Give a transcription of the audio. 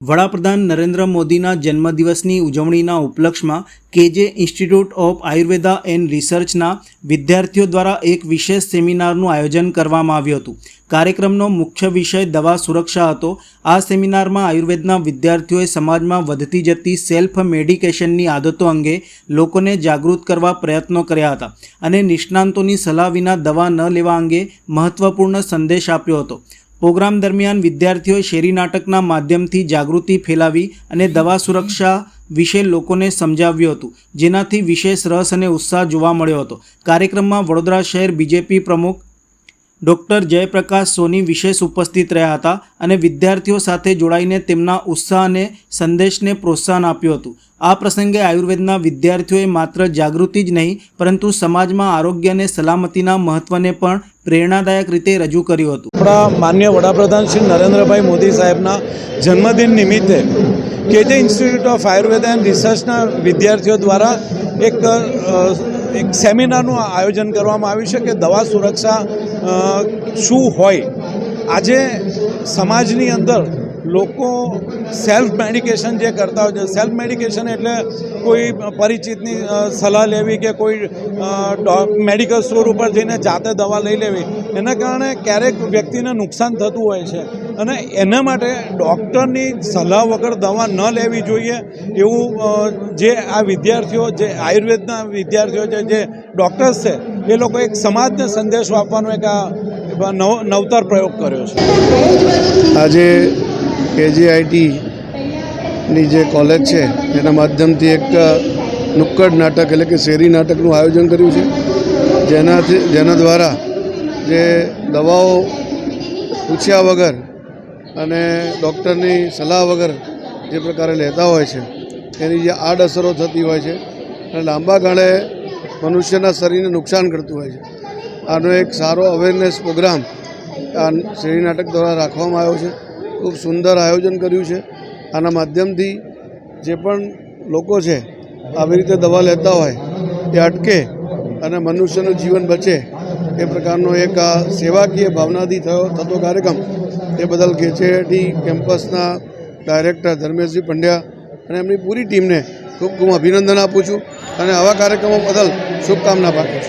વડાપ્રધાન નરેન્દ્ર મોદીના જન્મદિવસની ઉજવણીના ઉપલક્ષમાં K J institute of Ayurveda and રિસર્ચના વિદ્યાર્થીઓ દ્વારા એક વિશેષ સેમિનારનું આયોજન કરવામાં આવ્યું હતું. કાર્યક્રમનો મુખ્ય વિષય દવા સુરક્ષા હતો. આ સેમિનારમાં આયુર્વેદના વિદ્યાર્થીઓએ સમાજમાં વધતી જતી સેલ્ફ મેડિકેશનની આદતો અંગે લોકોને જાગૃત કરવા પ્રયત્નો કર્યા હતા અને નિષ્ણાંતોની સલાહ વિના દવા ન લેવા અંગે મહત્વપૂર્ણ સંદેશ આપ્યો હતો. પ્રોગ્રામ દરમિયાન વિદ્યાર્થીઓએ શેરી નાટકના માધ્યમથી જાગૃતિ ફેલાવી અને દવા સુરક્ષા વિશે લોકોને સમજાવ્યું હતું. જેનાથી વિશેષ રસ અને ઉત્સાહ જોવા મળ્યો હતો. કાર્યક્રમમાં વડોદરા શહેર બીજેપી પ્રમુખ ડૉક્ટર જયપ્રકાશ સોની વિશેષ ઉપસ્થિત રહ્યા હતા અને વિદ્યાર્થીઓ સાથે જોડાઈને તેમના ઉત્સાહ અને સંદેશને પ્રોત્સાહન આપ્યું હતું. આ પ્રસંગે આયુર્વેદના વિદ્યાર્થીઓએ માત્ર જાગૃતિ જ નહીં, પરંતુ સમાજમાં આરોગ્ય અને સલામતીના મહત્ત્વને પણ પ્રેરણાદાયક રીતે રજૂ કર્યું હતું. આપણા માન્ય વડાપ્રધાન શ્રી નરેન્દ્રભાઈ મોદી સાહેબના જન્મદિન નિમિત્તે K J institute of Ayurved and રિસર્ચના વિદ્યાર્થીઓ દ્વારા એક એક સેમિનારનું આયોજન કરવામાં આવ્યું છે કે દવા સુરક્ષા શું હોય? આજે સમાજની અંદર લોકો સેલ્ફ મેડિકેશન જે કરતા હોય છે સેલ્ફ મેડિકેશન એટલે કોઈ પરિચિતની સલાહ લેવી કે કોઈ મેડિકલ સ્ટોર ઉપર જઈને જાતે દવા લઈ લેવી, એના કારણે ક્યારેક વ્યક્તિને નુકસાન થતું હોય છે. અને એના માટે ડૉક્ટરની સલાહ વગર દવા ન લેવી જોઈએ એવું જે આ વિદ્યાર્થીઓ, જે આયુર્વેદના વિદ્યાર્થીઓ છે, જે ડૉક્ટર્સ છે, એ લોકો એક સમાજને સંદેશો આપવાનો એક આ નવ, નવતર પ્રયોગ કર્યો છે. આજે કેજીઆઈટીની જે કોલેજ છે, એના માધ્યમથી એક નુક્કડ નાટક એટલે કે શેરી નાટકનું આયોજન કર્યું છે, જેનાથી, જેના દ્વારા જે દવાઓ પૂછ્યા વગર અને ડૉક્ટરની સલાહ વગર જે પ્રકારે લેતા હોય છે એની જે આડઅસરો થતી હોય છે અને લાંબા ગાળે મનુષ્યના શરીરને નુકસાન કરતું હોય છે. આનો એક સારો અવેરનેસ પ્રોગ્રામ આ શ્રેણી નાટક દ્વારા રાખવામાં આવ્યો છે. ખૂબ સુંદર આયોજન કર્યું છે. આના માધ્યમથી જે પણ લોકો છે, આવી રીતે દવા લેતા હોય, એ અટકે અને મનુષ્યનું જીવન બચે એ પ્રકારનો એક સેવાકીય ભાવનાથી થયો, થતો કાર્યક્રમ. એ બદલ કેચેટી કેમ્પસના ડાયરેક્ટર ધર્મેશજી પંડ્યા અને એમની પૂરી ટીમને ખૂબ ખૂબ અભિનંદન આપું છું અને આવા કાર્યક્રમો બદલ શુભકામના પાઠવું છું.